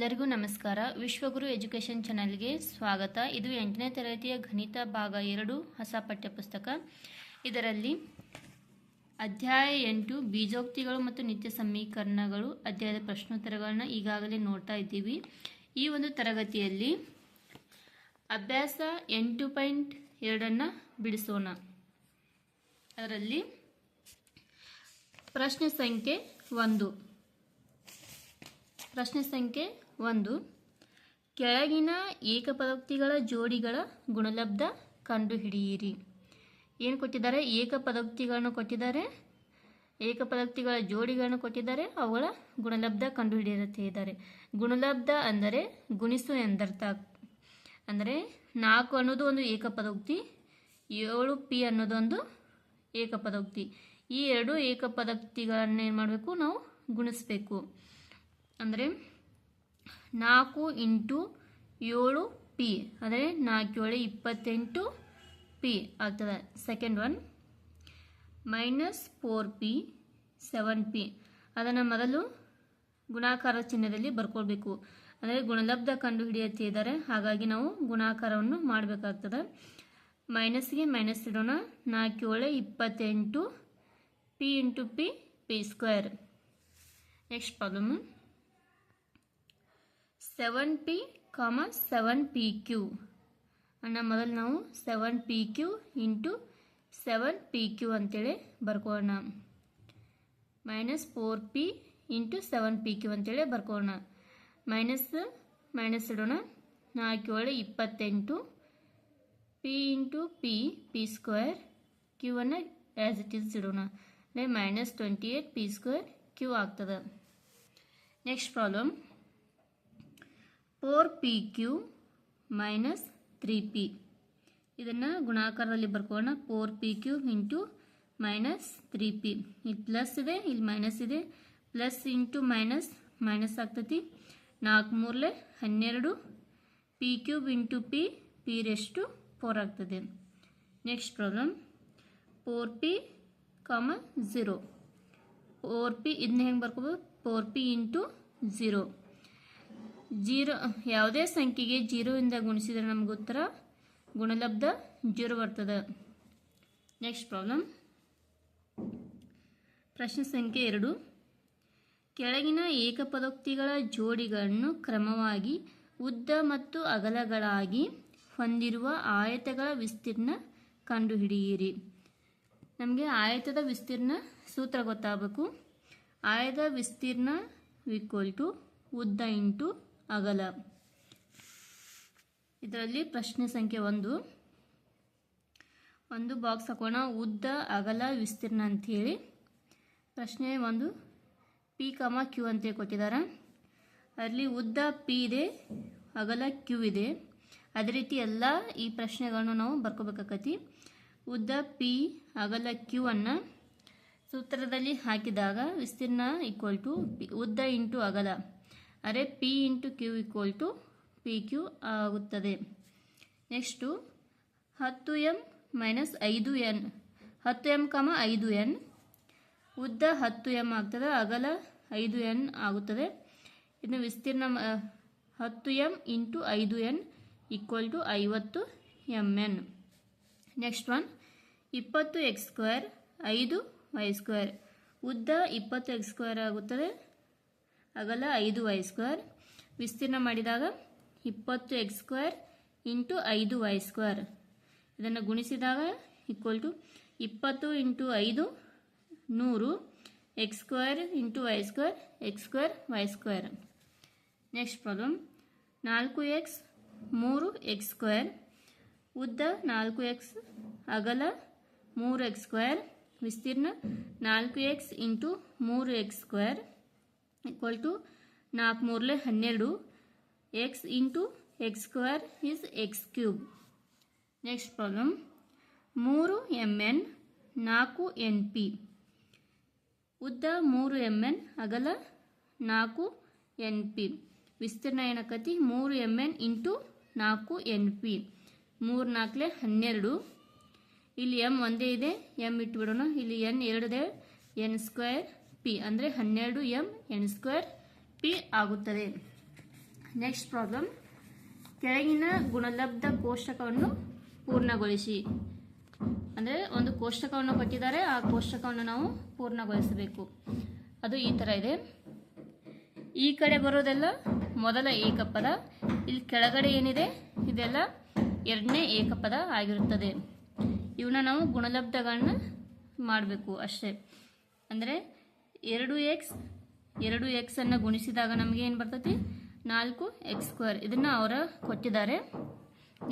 ಎಲ್ಲರಿಗೂ ನಮಸ್ಕಾರ. ವಿಶ್ವಗುರು ಎಜುಕೇಷನ್ ಚಾನಲ್ಗೆ ಸ್ವಾಗತ. ಇದು ಎಂಟನೇ ತರಗತಿಯ ಗಣಿತ ಭಾಗ ಎರಡು, ಹೊಸ ಪಠ್ಯಪುಸ್ತಕ. ಇದರಲ್ಲಿ ಅಧ್ಯಾಯ ಎಂಟು, ಬೀಜೋಕ್ತಿಗಳು ಮತ್ತು ನಿತ್ಯ ಸಮೀಕರಣಗಳು, ಅಧ್ಯಾಯದ ಪ್ರಶ್ನೋತ್ತರಗಳನ್ನ ಈಗಾಗಲೇ ನೋಡ್ತಾ ಇದ್ದೀವಿ. ಈ ಒಂದು ತರಗತಿಯಲ್ಲಿ ಅಭ್ಯಾಸ ಎಂಟು ಪಾಯಿಂಟ್ ಎರಡನ್ನು ಬಿಡಿಸೋಣ. ಅದರಲ್ಲಿ ಪ್ರಶ್ನೆ ಸಂಖ್ಯೆ ಒಂದು. ಪ್ರಶ್ನೆ ಸಂಖ್ಯೆ ಒಂದು. ಕೆಳಗಿನ ಏಕಪದೋಕ್ತಿಗಳ ಜೋಡಿಗಳ ಗುಣಲಬ್ಧ ಕಂಡುಹಿಡಿಯಿರಿ. ಏನು ಕೊಟ್ಟಿದ್ದಾರೆ? ಏಕಪದೋಕ್ತಿಗಳನ್ನು ಕೊಟ್ಟಿದ್ದಾರೆ. ಏಕಪದೋಕ್ತಿಗಳ ಜೋಡಿಗಳನ್ನು ಕೊಟ್ಟಿದ್ದಾರೆ. ಅವುಗಳ ಗುಣಲಬ್ಧ ಕಂಡುಹಿಡಿಯುತ್ತೆ ಇದ್ದಾರೆ. ಗುಣಲಬ್ಧ ಅಂದರೆ ಗುಣಿಸು ಎಂದರ್ಥ. ಅಂದರೆ ನಾಲ್ಕು ಅನ್ನೋದು ಒಂದು ಏಕಪದೋಕ್ತಿ, ಏಳು ಪಿ ಅನ್ನೋದೊಂದು ಏಕಪದೋಕ್ತಿ. ಈ ಎರಡು ಏಕಪದೋಕ್ತಿಗಳನ್ನು ಏನು ಮಾಡಬೇಕು? ನಾವು ಗುಣಿಸ್ಬೇಕು. ಅಂದರೆ ನಾಲ್ಕು ಇಂಟು ಏಳು ಪಿ, ಅಂದರೆ ನಾಲ್ಕು ಏಳು ಇಪ್ಪತ್ತೆಂಟು ಪಿ ಆಗ್ತದೆ. Second one minus four P seven P ಅದನ್ನು ಮೊದಲು ಗುಣಾಕಾರ ಚಿಹ್ನದಲ್ಲಿ ಬರ್ಕೊಳ್ಬೇಕು. ಅಂದರೆ ಗುಣಲಬ್ಧ ಕಂಡು ಹಿಡಿಯುತ್ತಿದ್ದಾರೆ ಹಾಗಾಗಿ ನಾವು ಗುಣಾಕಾರವನ್ನು ಮಾಡಬೇಕಾಗ್ತದೆ. ಮೈನಸ್ಗೆ ಮೈನಸ್ ಇಡೋಣ. ನಾಲ್ಕು ಏಳು ಇಪ್ಪತ್ತೆಂಟು P into P P square next problem seven P comma seven P Q ಅನ್ನ ಮೊದಲು ನಾವು seven P Q into seven P Q ಅಂತೇಳಿ ಬರ್ಕೋಣ minus four P into seven P Q ಅಂತೇಳಿ ಬರ್ಕೋಣ ಮೈನಸ್ ಮೈನಸ್ ಇಡೋಣ. ನಾಲ್ಕು ಏಳು ಇಪ್ಪತ್ತೆಂಟು. P into P P square Q ಅನ್ನು ಆ್ಯಸ್ ಇಟ್ ಈಸ್ ಇಡೋಣ. ಅಂದರೆ minus twenty eight P square Q ಆಗ್ತದೆ. Next problem four P Q minus three P ಇದನ್ನು ಗುಣಾಕಾರದಲ್ಲಿ ಬರ್ಕೊಳ್ಳೋಣ. Four P Q into minus three P ಇಲ್ಲಿ ಪ್ಲಸ್ ಇದೆ, ಇಲ್ಲಿ minus ಇದೆ. ಪ್ಲಸ್ ಇಂಟು ಮೈನಸ್ ಮೈನಸ್ ಆಗ್ತೈತಿ. ನಾಲ್ಕು ಮೂರಲೆ ಹನ್ನೆರಡು. P cube into P P raised to four ಆಗ್ತದೆ. Next problem four P comma zero four P ಇದನ್ನ ಹೆಂಗೆ ಬರ್ಕೋಬೋದು? Four P into zero zero, ಯಾವುದೇ ಸಂಖ್ಯೆಗೆ ಜೀರೋಯಿಂದ ಗುಣಿಸಿದರೆ ನಮ್ಗೆ ಉತ್ತರ ಗುಣಲಬ್ಧ ಜೀರೋ ಬರ್ತದೆ. ನೆಕ್ಸ್ಟ್ ಪ್ರಾಬ್ಲಮ್ ಪ್ರಶ್ನೆ ಸಂಖ್ಯೆ ಎರಡು. ಕೆಳಗಿನ ಏಕಪದೋಕ್ತಿಗಳ ಜೋಡಿಗಳನ್ನು ಕ್ರಮವಾಗಿ ಉದ್ದ ಮತ್ತು ಅಗಲಗಳಾಗಿ ಹೊಂದಿರುವ ಆಯತಗಳ ವಿಸ್ತೀರ್ಣ ಕಂಡುಹಿಡಿಯಿರಿ. ನಮಗೆ ಆಯತದ ವಿಸ್ತೀರ್ಣ ಸೂತ್ರ ಗೊತ್ತಾಗಬೇಕು. ಆಯದ ವಿಸ್ತೀರ್ಣ ಈಕ್ವಲ್ ಟು ಉದ್ದ ಇಂಟು ಅಗಲ ಇದರಲ್ಲಿ ಪ್ರಶ್ನೆ ಸಂಖ್ಯೆ ಒಂದು. ಒಂದು ಬಾಕ್ಸ್ ಹಾಕೋಣ. ಉದ್ದ, ಅಗಲ, ವಿಸ್ತೀರ್ಣ ಅಂಥೇಳಿ ಪ್ರಶ್ನೆ ಒಂದು. ಪಿ ಕಮ ಕ್ಯೂ ಅಂತೇಳಿ ಕೊಟ್ಟಿದ್ದಾರೆ ಅಲ್ಲಿ ಉದ್ದ, ಪಿ ಇದೆ, ಅಗಲ, ಕ್ಯೂ ಇದೆ. ಅದೇ ರೀತಿ ಎಲ್ಲ ಈ ಪ್ರಶ್ನೆಗಳನ್ನು ನಾವು ಬರ್ಕೋಬೇಕಾಕತಿ. ಉದ್ದ, ಪಿ, ಅಗಲ, ಕ್ಯೂ ಅನ್ನು ಸೂತ್ರದಲ್ಲಿ ಹಾಕಿದಾಗ ವಿಸ್ತೀರ್ಣ ಈಕ್ವಲ್ ಟು ಉದ್ದ ಇಂಟು ಅಗಲ. ಅರೆ P into Q equal to P Q ಆಗುತ್ತದೆ. ನೆಕ್ಸ್ಟು ಹತ್ತು ಎಂ ಮೈನಸ್ ಐದು ಎನ್ ಹತ್ತು ಎಂ ಕಮ ಐದು ಎನ್ ಉದ್ದ ಹತ್ತು ಎಂ ಆಗ್ತದೆ, ಅಗಲ ಐದು ಎನ್ ಆಗುತ್ತದೆ. ಇನ್ನು ವಿಸ್ತೀರ್ಣ ಹತ್ತು ಎಂ ಇಂಟು ಐದು ಎನ್ ಈಕ್ವಲ್ ಟು ಐವತ್ತು ಎಂ ಎನ್ ನೆಕ್ಸ್ಟ್ ಒನ್ ಇಪ್ಪತ್ತು ಎಕ್ಸ್ ಸ್ಕ್ವೇರ್ ಐದು ವೈ ಸ್ಕ್ವೇರ್ ಉದ್ದ ಇಪ್ಪತ್ತು ಎಕ್ಸ್ ಸ್ಕ್ವೇರ್ ಆಗುತ್ತದೆ ಅಗಲ ಐದು ವೈ ಸ್ಕ್ವೇರ್ ವಿಸ್ತೀರ್ಣ ಮಾಡಿದಾಗ ಇಪ್ಪತ್ತು ಎಕ್ಸ್ ಸ್ಕ್ವೇರ್ ಇಂಟು ಐದು ವೈ ಸ್ಕ್ವೇರ್ ಇದನ್ನು ಗುಣಿಸಿದಾಗ ಈಕ್ವಲ್ ಟು ಇಪ್ಪತ್ತು ಇಂಟು ಐದು, ನೂರು X square into Y square X square Y square next problem ನಾಲ್ಕು ಎಕ್ಸ್ ಮೂರು ಎಕ್ಸ್ ಸ್ಕ್ವೇರ್ ಉದ್ದ ನಾಲ್ಕು ಎಕ್ಸ್ ಅಗಲ ಮೂರು ಎಕ್ಸ್ ಸ್ಕ್ವೇರ್ ವಿಸ್ತೀರ್ಣ ನಾಲ್ಕು ಎಕ್ಸ್ ಇಂಟು ಮೂರು ಎಕ್ಸ್ ಸ್ಕ್ವೇರ್ ಈಕ್ವಲ್ ಟು ನಾಲ್ಕು ಮೂರಲೆ ಹನ್ನೆರಡು. X into X square is X cube next problem ಮೂರು ಎಂ ಎನ್ ನಾಲ್ಕು ಎನ್ ಪಿ ಉದ್ದ ಮೂರು ಎಂ ಎನ್ ಅಗಲ ನಾಲ್ಕು ಎನ್ ಪಿ ವಿಸ್ತೀರ್ಣ ಏನಕತಿ ಮೂರು ಎಂ ಎನ್ ಇಂಟು ನಾಲ್ಕು ಎನ್ ಪಿ ಮೂರು ನಾಲ್ಕಲೆ ಹನ್ನೆರಡು. ಇಲ್ಲಿ ಎಂ ಒಂದೇ ಇದೆ. ಎಂ ಇಟ್ಬಿಡೋಣ. ಇಲ್ಲಿ ಎನ್ ಎರಡಿದೆ. ಎನ್ ಸ್ಕ್ವೇರ್ ಪಿ ಅಂದರೆ ಹನ್ನೆರಡು ಎಂ ಎನ್ ಸ್ಕ್ವೇರ್ ಪಿ ಆಗುತ್ತದೆ. ನೆಕ್ಸ್ಟ್ ಪ್ರಾಬ್ಲಮ್ ಕೆಳಗಿನ ಗುಣಲಬ್ಧ ಕೋಷ್ಟಕವನ್ನು ಪೂರ್ಣಗೊಳಿಸಿ. ಅಂದರೆ ಒಂದು ಕೋಷ್ಟಕವನ್ನು ಕೊಟ್ಟಿದ್ದಾರೆ, ಆ ಕೋಷ್ಟಕವನ್ನು ನಾವು ಪೂರ್ಣಗೊಳಿಸಬೇಕು. ಅದು ಈ ಥರ ಇದೆ. ಈ ಕಡೆ ಬರೋದೆಲ್ಲ ಮೊದಲ ಏಕಪದ. ಇಲ್ಲಿ ಕೆಳಗಡೆ ಏನಿದೆ? ಇದೆಲ್ಲ ಎರಡನೇ ಏಕಪದ ಆಗಿರುತ್ತದೆ. ಇವನ್ನ ನಾವು ಗುಣಲಬ್ಧಗಳನ್ನ ಮಾಡಬೇಕು ಅಷ್ಟೇ. ಅಂದರೆ ಎರಡು ಎಕ್ಸ್, ಎರಡು ಎಕ್ಸನ್ನು ಗುಣಿಸಿದಾಗ ನಮಗೆ ಏನು ಬರ್ತೈತಿ? ನಾಲ್ಕು ಎಕ್ಸ್ ಸ್ಕ್ವೇರ್. ಇದನ್ನು ಅವರ ಕೊಟ್ಟಿದ್ದಾರೆ.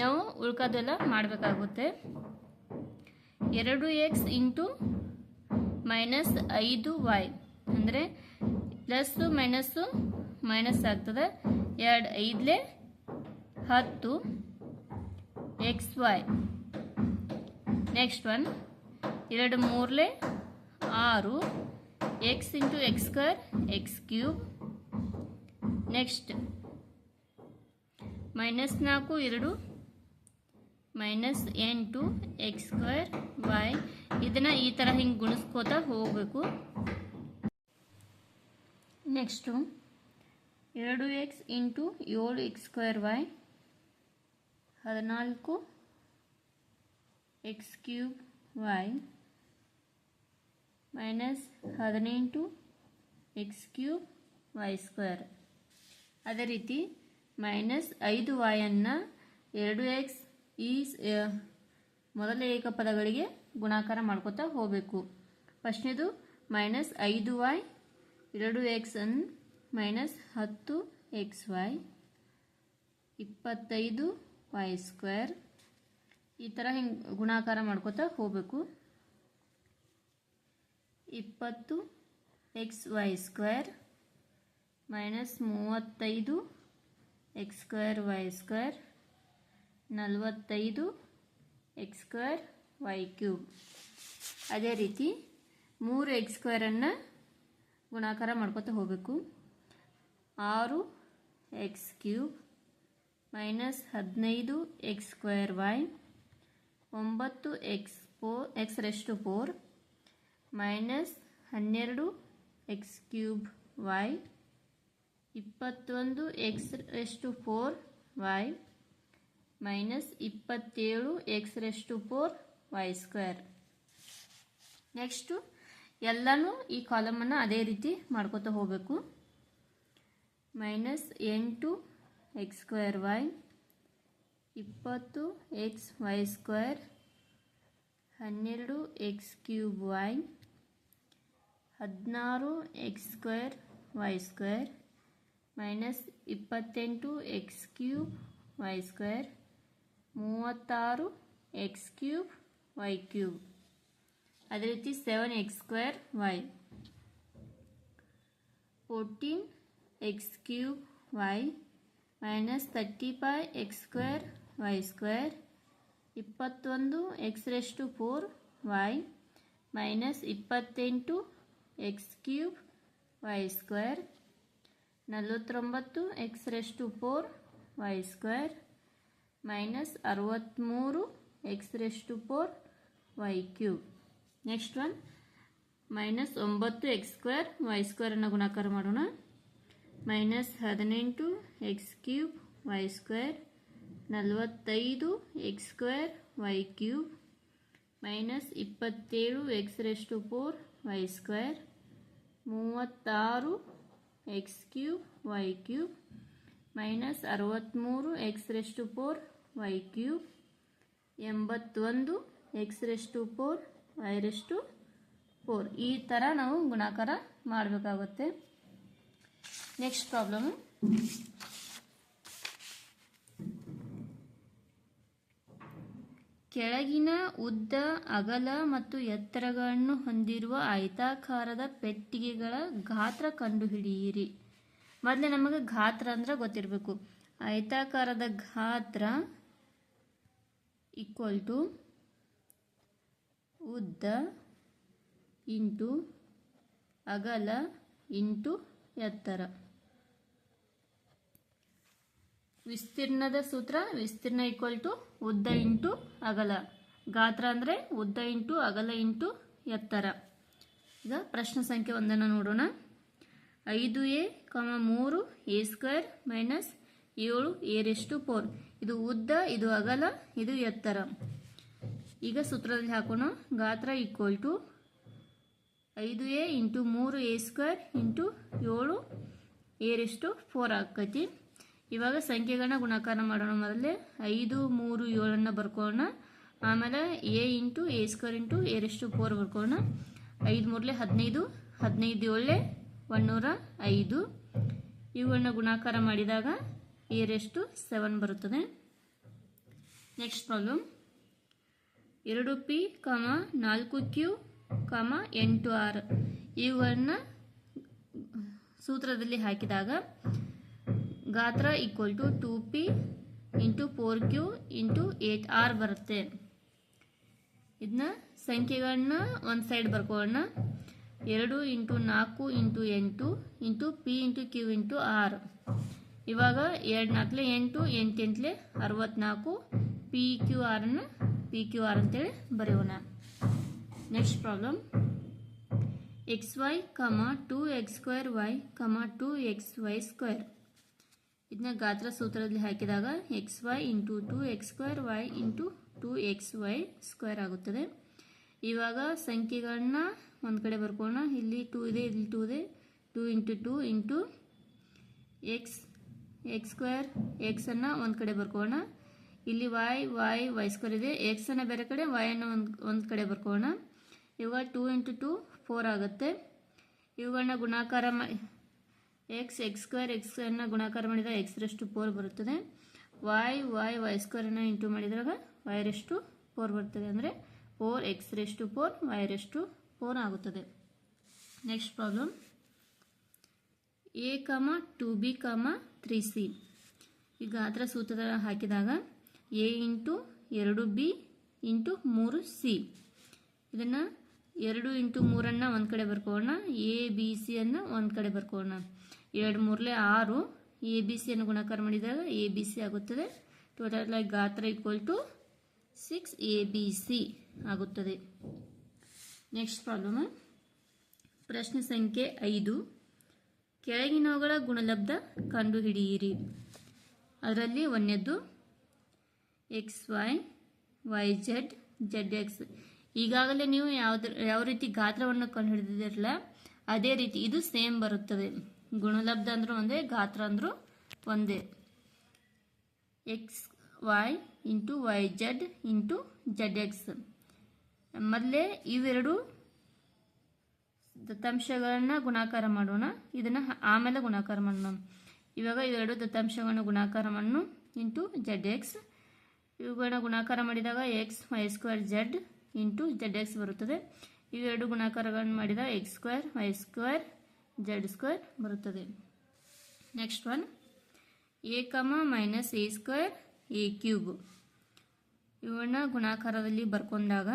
ನಾವು ಉಳ್ಕೋದೆಲ್ಲ ಮಾಡಬೇಕಾಗುತ್ತೆ. ಎರಡು ಎಕ್ಸ್ ಇಂಟು ಮೈನಸ್ ಐದು ವೈ. ಅಂದರೆ ಪ್ಲಸ್ಸು ಮೈನಸ್ಸು ಮೈನಸ್ ಆಗ್ತದೆ. ಎರಡು ಐದಲೇ ಹತ್ತು ಎಕ್ಸ್ ವೈ. Next one. ಎರಡು ಮೂರಲೆ ಆರು. X into X square X cube next minus ನಾಲ್ಕು, ಎರಡು. ಮೈನಸ್ ಎಂಟು ಎಕ್ಸ್ ಸ್ಕ್ವೇರ್ ವೈ ಇದನ್ನು ಈ ಥರ ಹಿಂಗೆ ಗುಣಿಸ್ಕೋತಾ ಹೋಗಬೇಕು. ನೆಕ್ಸ್ಟು ಎರಡು ಎಕ್ಸ್ ಇಂಟು ಏಳು ಎಕ್ಸ್ ಸ್ಕ್ವೇರ್ ವೈ ಹದಿನಾಲ್ಕು ಎಕ್ಸ್ ಕ್ಯೂಬ್ ವೈ ಮೈನಸ್ ಹದಿನೆಂಟು ಎಕ್ಸ್ ಕ್ಯೂಬ್ ವೈ ಸ್ಕ್ವೇರ್ ಅದೇ ರೀತಿ ಮೈನಸ್ ಐದು ವಾಯನ್ನು ಎರಡು ಎಕ್ಸ್ ಈ ಮೊದಲ ಏಕಪದಗಳಿಗೆ ಗುಣಾಕಾರ ಮಾಡ್ಕೋತಾ ಹೋಗಬೇಕು. ಫಸ್ಟ್ನೇದು ಮೈನಸ್ ಐದು ವಾಯ್ ಎರಡು ಎಕ್ಸ್ ಅನ್ ಮೈನಸ್ ಹತ್ತು ಎಕ್ಸ್ ವೈ ಇಪ್ಪತ್ತೈದು ವೈ ಸ್ಕ್ವೇರ್ ಈ ಥರ ಹಿಂಗೆ ಗುಣಾಕಾರ ಮಾಡ್ಕೋತಾ ಹೋಗಬೇಕು. ಇಪ್ಪತ್ತು ಎಕ್ಸ್ ವೈ ಸ್ಕ್ವೇರ್ ಮೈನಸ್ ಮೂವತ್ತೈದು ಎಕ್ಸ್ ಸ್ಕ್ವೇರ್ ವೈ ಸ್ಕ್ವೇರ್ ನಲವತ್ತೈದು ಎಕ್ಸ್ ಸ್ಕ್ವೇರ್ ವೈ ಕ್ಯೂಬ್ ಅದೇ ರೀತಿ ಮೂರು ಎಕ್ಸ್ ಸ್ಕ್ವೇರನ್ನು ಗುಣಾಕಾರ ಮಾಡ್ಕೊತಾ ಹೋಗಬೇಕು. ಆರು ಎಕ್ಸ್ ಕ್ಯೂಬ್ ಮೈನಸ್ ಹದಿನೈದು ಎಕ್ಸ್ ಸ್ಕ್ವೇರ್ ವೈ ಒಂಬತ್ತು x four x raised to four minus ಹನ್ನೆರಡು ಎಕ್ಸ್ ಕ್ಯೂಬ್ ವೈ ಇಪ್ಪತ್ತೊಂದು x raised to four Y minus ಇಪ್ಪತ್ತೇಳು X raised to four y square. Next, ಎಲ್ಲನೂ ಈ ಕಾಲಮನ್ನು ಅದೇ ರೀತಿ ಮಾಡ್ಕೋತಾ ಹೋಗಬೇಕು. ಮೈನಸ್ ಎಂಟು ಎಕ್ಸ್ ಸ್ಕ್ವೇರ್ ವೈ, ಇಪ್ಪತ್ತು ಎಕ್ಸ್ ವೈ ಸ್ಕ್ವೇರ್, ಹನ್ನೆರಡು ಎಕ್ಸ್ ಕ್ಯೂಬ್ ವೈ ಹದಿನಾರು x square y square minus ಇಪ್ಪತ್ತೆಂಟು ಎಕ್ಸ್ ಕ್ಯೂಬ್ ವೈ ಸ್ಕ್ವೇರ್ ಮೂವತ್ತಾರು ಎಕ್ಸ್ ಕ್ಯೂಬ್ ವೈ ಕ್ಯೂಬ್. ಅದೇ ರೀತಿ seven x square y. Fourteen x cube y minus thirty five x square y square ಇಪ್ಪತ್ತೊಂದು x raised to four y minus ಇಪ್ಪತ್ತೆಂಟು X cube, Y square, ನಲವತ್ತೊಂಬತ್ತು, X raised to four, y square, minus ಅರವತ್ತ್ಮೂರು, x raised to four, y cube. Next one, minus ಒಂಬತ್ತು, X square, Y ಸ್ಕ್ವೇರನ್ನು ಗುಣಾಕಾರ ಮಾಡೋಣ. Minus ಹದಿನೆಂಟು, X cube, Y square, ನಲವತ್ತೈದು, x square, y cube. Minus ಇಪ್ಪತ್ತೇಳು, x raised to four, y square. ಮೂವತ್ತಾರು x cube, y cube, minus ಅರವತ್ತ್ಮೂರು x raised to four, y cube, ಎಂಬತ್ತೊಂದು x raised to four, y raised to four. ಈ ಥರ ನಾವು ಗುಣಾಕಾರ ಮಾಡಬೇಕಾಗುತ್ತೆ. ನೆಕ್ಸ್ಟ್ ಪ್ರಾಬ್ಲಮ್ ಕೆಳಗಿನ ಉದ್ದ, ಅಗಲ ಮತ್ತು ಎತ್ತರಗಳನ್ನು ಹೊಂದಿರುವ ಆಯತಾಕಾರದ ಪೆಟ್ಟಿಗೆಗಳ ಗಾತ್ರ ಕಂಡುಹಿಡಿಯಿರಿ. ಮೊದಲೇ ನಮಗೆ ಗಾತ್ರ ಅಂದ್ರೆ ಗೊತ್ತಿರಬೇಕು. ಆಯತಾಕಾರದ ಗಾತ್ರ ಈಕ್ವಲ್ ಟು ಉದ್ದ ಇಂಟು ಅಗಲ ಇಂಟು ಎತ್ತರ. ವಿಸ್ತೀರ್ಣದ ಸೂತ್ರ ವಿಸ್ತೀರ್ಣ ಈಕ್ವಲ್ ಟು ಉದ್ದ ಇಂಟು ಅಗಲ. ಗಾತ್ರ ಅಂದರೆ ಉದ್ದ ಇಂಟು ಅಗಲ ಇಂಟು ಎತ್ತರ. ಈಗ ಪ್ರಶ್ನೆ ಸಂಖ್ಯೆ ಒಂದನ್ನು ನೋಡೋಣ. ಐದು ಎ ಕಮ ಮೂರು ಎ ಸ್ಕ್ವೇರ್ ಮೈನಸ್ ಏಳು ಏರೆಷ್ಟು ಫೋರ್ ಇದು ಉದ್ದ, ಇದು ಅಗಲ, ಇದು ಎತ್ತರ. ಈಗ ಸೂತ್ರದಲ್ಲಿ ಹಾಕೋಣ. ಗಾತ್ರ ಈಕ್ವಲ್ ಟು ಐದು ಎ ಇಂಟು ಮೂರು ಎ ಸ್ಕ್ವೇರ್ ಇಂಟು ಏಳು ಏರೆಷ್ಟು ಫೋರ್ ಆಕೈತಿ ಇವಾಗ ಸಂಖ್ಯೆಗಳನ್ನ ಗುಣಾಕಾರ ಮಾಡೋಣ ಮೊದಲೇ. ಐದು, ಮೂರು, ಏಳನ್ನು ಬರ್ಕೊಳ್ಳೋಣ. ಆಮೇಲೆ a into a square into a raised to four ಬರ್ಕೊಳ್ಳೋಣ. ಐದು ಮೂರಲೆ ಹದಿನೈದು ಹದಿನೈದು ಏಳೆ ಒನ್ನೂರ ಐದು. ಇವುಗಳನ್ನ ಗುಣಾಕಾರ ಮಾಡಿದಾಗ ಏರೆಷ್ಟು ಸೆವೆನ್ ಬರುತ್ತದೆ. Next problem. ಎರಡು ಪಿ ಕಾಮ ನಾಲ್ಕು ಕ್ಯೂ ಕಾಮ ಎಂಟು ಆರ್. ಇವುಗಳನ್ನ ಸೂತ್ರದಲ್ಲಿ ಹಾಕಿದಾಗ ಗಾತ್ರ equal to two p into four q into eight r ಬರುತ್ತೆ. ಇದನ್ನ ಸಂಖ್ಯೆಗಳನ್ನ ಒಂದು ಸೈಡ್ ಬರ್ಕೊಳ್ಳೋಣ. ಎರಡು ಇಂಟು ನಾಲ್ಕು ಇಂಟು ಎಂಟು into p into q into r ಇವಾಗ ಎರಡು ನಾಲ್ಕಲೆ ಎಂಟು ಎಂಟೆಂಟ್ಲೆ ಅರವತ್ನಾಲ್ಕು ಪಿ ಕ್ಯೂ ಆರನ್ನು ಪಿ ಕ್ಯೂ ಆರ್ ಅಂತೇಳಿ ಬರೆಯೋಣ. Next problem x y comma two x square y comma two x y square ಇದನ್ನ ಗಾತ್ರ ಸೂತ್ರದಲ್ಲಿ ಹಾಕಿದಾಗ x y into two x square y into two x y square ಆಗುತ್ತದೆ. ಇವಾಗ ಸಂಖ್ಯೆಗಳನ್ನ ಒಂದು ಕಡೆ ಬರ್ಕೋಣ ಇಲ್ಲಿ ಟೂ ಇದೆ, ಇಲ್ಲಿ ಟೂ ಇದೆ. Two into two into x x square ಎಕ್ಸನ್ನು ಒಂದು ಕಡೆ ಬರ್ಕೋಣ ಇಲ್ಲಿ ವೈ ವೈ ವೈ ಸ್ಕ್ವೇರ್ ಇದೆ. ಎಕ್ಸನ್ನು ಬೇರೆ ಕಡೆ ವೈಯನ್ನು ಒಂದು ಒಂದು ಕಡೆ ಬರ್ಕೋಣ ಇವಾಗ ಟೂ ಇಂಟು ಟೂ ಫೋರ್ ಆಗುತ್ತೆ. ಇವುಗಳನ್ನ ಗುಣಾಕಾರ ಮಾ ಎಕ್ಸ್ ಎಕ್ಸ್ ಸ್ಕ್ವೇರ್ ಎಕ್ಸ್ ಸ್ಕ್ವೇರ್ನ ಗುಣಾಕಾರ ಮಾಡಿದಾಗ ಎಕ್ಸ್ ರಷ್ಟು ಫೋರ್ ಬರುತ್ತದೆ. ವೈ ವೈ ವೈ ಸ್ಕ್ವೇರನ್ನು ಇಂಟು ಮಾಡಿದಾಗ ವೈ ರೆಸ್ಟು ಫೋರ್ ಬರ್ತದೆ. ಅಂದರೆ four x raised to four y raised to four ಆಗುತ್ತದೆ. Next problem a comma two b comma three c ಈ ಗಾತ್ರ ಸೂತ್ರದ ಹಾಕಿದಾಗ ಎ ಇಂಟು ಎರಡು ಬಿ ಇಂಟು ಮೂರು ಸಿ ಇದನ್ನು ಎರಡು ಇಂಟು ಮೂರನ್ನು ಒಂದು ಕಡೆ ಬರ್ಕೊಳ್ಳೋಣ ಎ ಬಿ ಸಿಯನ್ನು ಒಂದು ಕಡೆ ಬರ್ಕೊಳ್ಳೋಣ ಎರಡು ಮೂರಲೆ ಆರು. ಎ, ಬಿ ಸಿಯನ್ನು ಗುಣಾಕಾರ ಮಾಡಿದಾಗ ಎ, ಬಿ, ಸಿ ಆಗುತ್ತದೆ. ಟೋಟಲ್ ಆಗಿ ಗಾತ್ರ equal to six a b c ಆಗುತ್ತದೆ. ನೆಕ್ಸ್ಟ್ ಪ್ರಾಬ್ಲಮ್ ಪ್ರಶ್ನೆ ಸಂಖ್ಯೆ ಐದು. ಕೆಳಗಿನವುಗಳ ಗುಣಲಬ್ಧ ಕಂಡುಹಿಡಿಯಿರಿ. ಅದರಲ್ಲಿ ಒಂದನೇದ್ದು x y y z z x ಈಗಾಗಲೇ ನೀವು ಯಾವ್ದು ಯಾವ ರೀತಿ ಗಾತ್ರವನ್ನು ಕಂಡುಹಿಡಿದಿರಲ್ಲ, ಅದೇ ರೀತಿ ಇದು ಸೇಮ್ ಬರುತ್ತದೆ. ಗುಣಲಬ್ಧ ಅಂದರೂ ಒಂದೇ, ಗಾತ್ರ ಅಂದರೂ ಒಂದೇ. X y into y z into z x ಮೊದಲೇ ಇವೆರಡು ದತ್ತಾಂಶಗಳನ್ನು ಗುಣಾಕಾರ ಮಾಡೋಣ. ಇದನ್ನು ಆಮೇಲೆ ಗುಣಾಕಾರ ಮಾಡೋಣ. ಇವಾಗ ಇವೆರಡು ದತ್ತಾಂಶಗಳನ್ನು ಗುಣಾಕಾರ ಮಾಡೋಣ ಇಂಟು ಜಡ್ ಎಕ್ಸ್ ಇವುಗಳನ್ನ ಗುಣಾಕಾರ ಮಾಡಿದಾಗ x y square z into z x ಬರುತ್ತದೆ. ಇವೆರಡು ಗುಣಾಕಾರಗಳನ್ನು ಮಾಡಿದಾಗ x square y square z square ಬರುತ್ತದೆ. Next one a comma minus a square a cube ಇವನ್ನ ಗುಣಾಕಾರದಲ್ಲಿ ಬರ್ಕೊಂಡಾಗ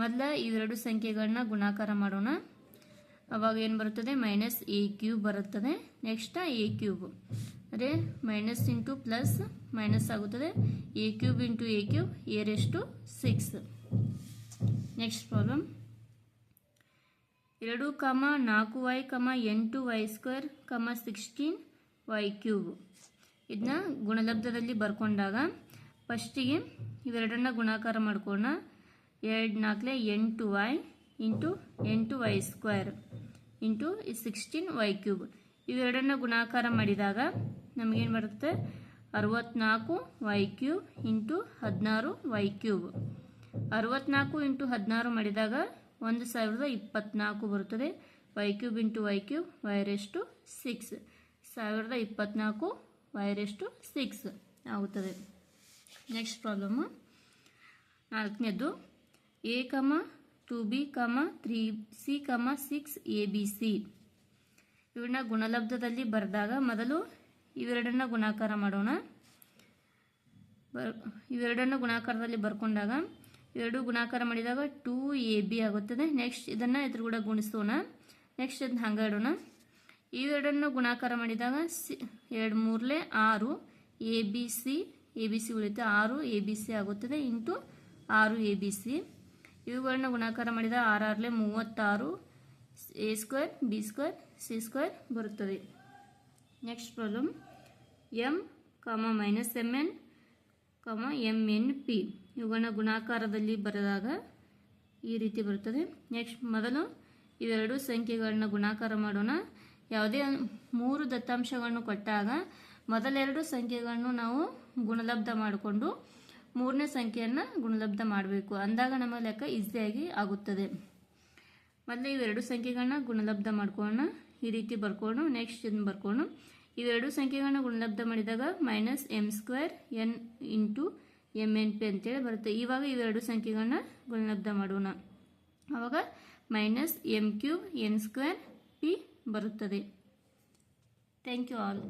ಮೊದಲ ಇವೆರಡು ಸಂಖ್ಯೆಗಳನ್ನ ಗುಣಾಕಾರ ಮಾಡೋಣ. ಅವಾಗ ಏನು ಬರುತ್ತದೆ? ಮೈನಸ್ ಎ ಕ್ಯೂಬ್ ಬರುತ್ತದೆ. ನೆಕ್ಸ್ಟ್ ಎ ಕ್ಯೂಬ್ ಅದೇ ಮೈನಸ್ ಇಂಟು ಪ್ಲಸ್ ಮೈನಸ್ ಆಗುತ್ತದೆ. A cube into a cube a raised to six next problem ಎರಡು ಕಮ ನಾಲ್ಕು ವೈ ಕಮ ಎಂಟು y square comma sixteen y cube. ಇದನ್ನ ಗುಣಲಬ್ಧದಲ್ಲಿ ಬರ್ಕೊಂಡಾಗ ಫಸ್ಟಿಗೆ ಇವೆರಡನ್ನ ಗುಣಾಕಾರ ಮಾಡ್ಕೊಳ್ಳೋಣ. ಎರಡು ನಾಲ್ಕಲೆ ಎಂಟು ವೈ ಇಂಟು ಎಂಟು y square into sixteen y cube. ಇವೆರಡನ್ನ ಗುಣಾಕಾರ ಮಾಡಿದಾಗ ನಮಗೇನು ಬರುತ್ತೆ? ಅರವತ್ನಾಲ್ಕು ವೈ ಕ್ಯೂಬ್ ಇಂಟು ಹದಿನಾರು ವೈ ಕ್ಯೂಬ್. ಅರವತ್ನಾಲ್ಕು ಇಂಟು ಹದಿನಾರು ಮಾಡಿದಾಗ ಒಂದು ಸಾವಿರದ ಇಪ್ಪತ್ನಾಲ್ಕು ಬರುತ್ತದೆ. Y cube into y cube y raised to six ಸಾವಿರದ ಇಪ್ಪತ್ನಾಲ್ಕು ವೈರೆಷ್ಟು ಸಿಕ್ಸ್ ಆಗುತ್ತದೆ. ನೆಕ್ಸ್ಟ್ ಪ್ರಾಬ್ಲಮ್ಮು ನಾಲ್ಕನೇದು a comma two b comma three c comma six a b c ಇವನ್ನ ಗುಣಲಬ್ಧದಲ್ಲಿ ಬರೆದಾಗ ಮೊದಲು ಇವೆರಡನ್ನ ಗುಣಾಕಾರ ಮಾಡೋಣ. ಬರ್, ಇವೆರಡನ್ನು ಗುಣಾಕಾರದಲ್ಲಿ ಬರ್ಕೊಂಡಾಗ ಎರಡು ಗುಣಾಕಾರ ಮಾಡಿದಾಗ ಟೂ ಎ ಬಿ ಆಗುತ್ತದೆ. ನೆಕ್ಸ್ಟ್ ಇದನ್ನು ಇದ್ರ ಕೂಡ ಗುಣಿಸೋಣ. ನೆಕ್ಸ್ಟ್ ಇದನ್ನ ಹಂಗೆ ಇಡೋಣ ಇವೆರಡನ್ನು ಗುಣಾಕಾರ ಮಾಡಿದಾಗ ಸಿ, ಎರಡು ಮೂರಲೆ ಆರು, a b c, a b c ಉಳಿತು ಆರು, ಎ ಬಿ ಸಿ ಆಗುತ್ತದೆ ಇಂಟು ಆರು, ಎ ಬಿ ಸಿ. ಇವುಗಳನ್ನ ಗುಣಾಕಾರ ಮಾಡಿದ ಆರು ಆರಲೆ ಮೂವತ್ತಾರು, a square, b square, c square ಬರುತ್ತದೆ. Next problem m comma minus m n comma m n p ಇವುಗಳನ್ನ ಗುಣಾಕಾರದಲ್ಲಿ ಬರೆದಾಗ ಈ ರೀತಿ ಬರುತ್ತದೆ. ನೆಕ್ಸ್ಟ್ ಮೊದಲು ಇವೆರಡು ಸಂಖ್ಯೆಗಳನ್ನ ಗುಣಾಕಾರ ಮಾಡೋಣ. ಯಾವುದೇ ಮೂರು ದತ್ತಾಂಶಗಳನ್ನು ಕೊಟ್ಟಾಗ ಮೊದಲೆರಡು ಸಂಖ್ಯೆಗಳನ್ನು ನಾವು ಗುಣಲಬ್ಧ ಮಾಡಿಕೊಂಡು ಮೂರನೇ ಸಂಖ್ಯೆಯನ್ನು ಗುಣಲಬ್ಧ ಮಾಡಬೇಕು. ಅಂದಾಗ ನಮ್ಮ ಲೆಕ್ಕ ಈಸಿಯಾಗಿ ಆಗುತ್ತದೆ. ಮೊದಲು ಇವೆರಡು ಸಂಖ್ಯೆಗಳನ್ನ ಗುಣಲಬ್ಧ ಮಾಡ್ಕೊಳ್ಳೋಣ. ಈ ರೀತಿ ಬರ್ಕೊಂಡು ನೆಕ್ಸ್ಟ್ ಇದನ್ನು ಬರ್ಕೊಂಡು ಇವೆರಡು ಸಂಖ್ಯೆಗಳನ್ನ ಗುಣಲಬ್ಧ ಮಾಡಿದಾಗ minus m square n into m n p ಅಂತೇಳಿ ಬರುತ್ತೆ. ಇವಾಗ ಇವೆರಡು ಸಂಖ್ಯೆಗಳನ್ನ ಗುಣಲಬ್ಧ ಮಾಡೋಣ. ಆವಾಗ minus m cube n square p ಬರುತ್ತದೆ. Thank you all